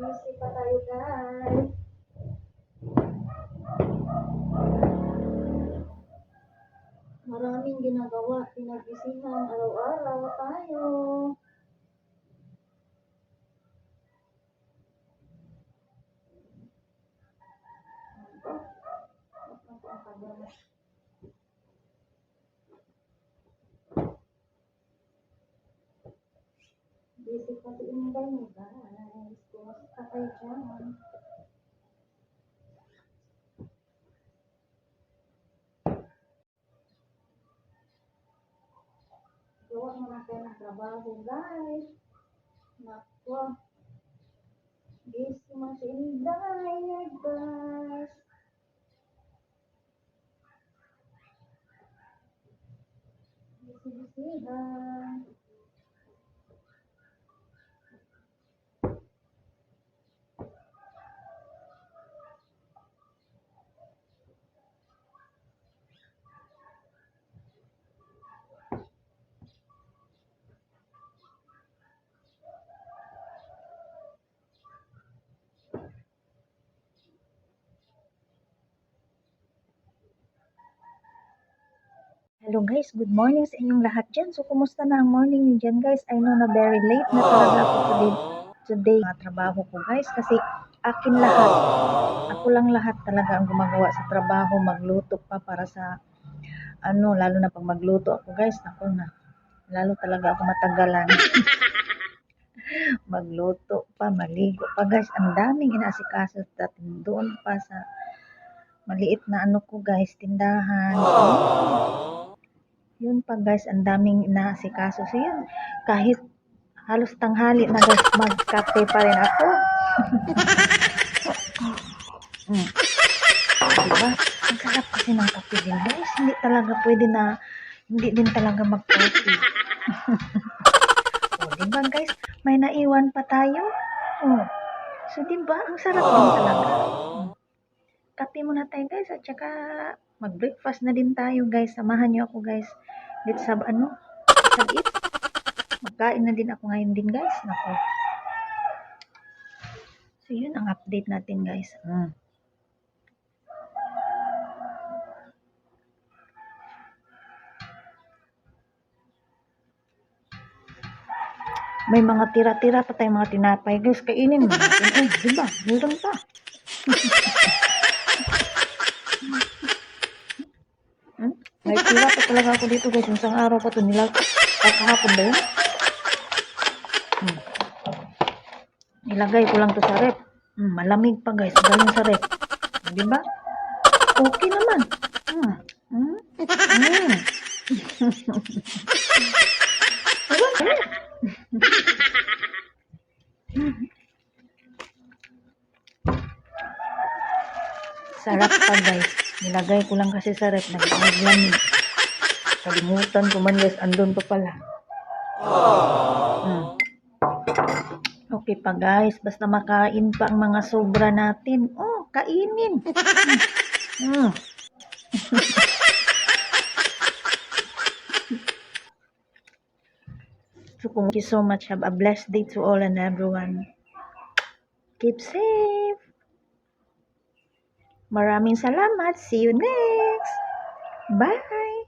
Pa tayo guys. Maraming ginagawa, pinag-isihan, araw-araw tayo. Busy kasi inday mo guys. Kumusta kayo dyan? Gawa mo na kayo ng trabaho guys. Nako. Busy man si inday guys. Busy Hello guys, good morning sa inyong lahat dyan. So, kumusta na ang morning niyo dyan guys? I know na very late na talaga ako today. Today, mga trabaho ko guys. Kasi akin lahat. Ako lang lahat talaga ang gumagawa sa trabaho. Magluto pa para sa ano, lalo na pag magluto ako guys. Ako na. Lalo talaga ako matagalan. magluto pa, maligo pa guys. Ang daming inaasikaso at doon pa sa maliit na ano ko guys, tindahan. Yun pa guys, ang daming inaasikaso. So yun, kahit halos tanghali na guys, magkape pa rin ako. mm. Diba? Ang sarap kasi ng kape din guys. Hindi talaga pwede na, hindi din talaga mag-coffee. o, diba guys? May naiwan pa tayo. Oh. So, diba? Ang sarap din talaga. Kape muna tayo guys at saka mag-breakfast na din tayo guys. Samahan niyo ako guys. Dito sa ano, sa eat. Magkain na din ako ngayon din guys. Nako. So yun ang update natin guys. Mm. May mga tira-tira pa tayong mga tinapay guys. Kainin mo. Eh, diba? Meron pa. Hmm? May tira pa talaga ako dito guys. Isang araw pa ito nila. Kakahapon ba yun? Hmm. Ilagay ko lang to sa rep. Hmm, malamig pa guys. Galing sa rep. Di ba? Okay naman. Hmm. Hmm. Hmm. Diba? Sarap pa guys. Nilagay ko lang kasi sa rep. Naglamig. Kalimutan ko man guys. Andun pa pala. Hmm. Okay pa guys. Basta makain pa ang mga sobra natin. Oh, kainin. Hmm. so, thank you so much. Have a blessed day to all and everyone. Keep safe. Maraming salamat. See you next. Bye.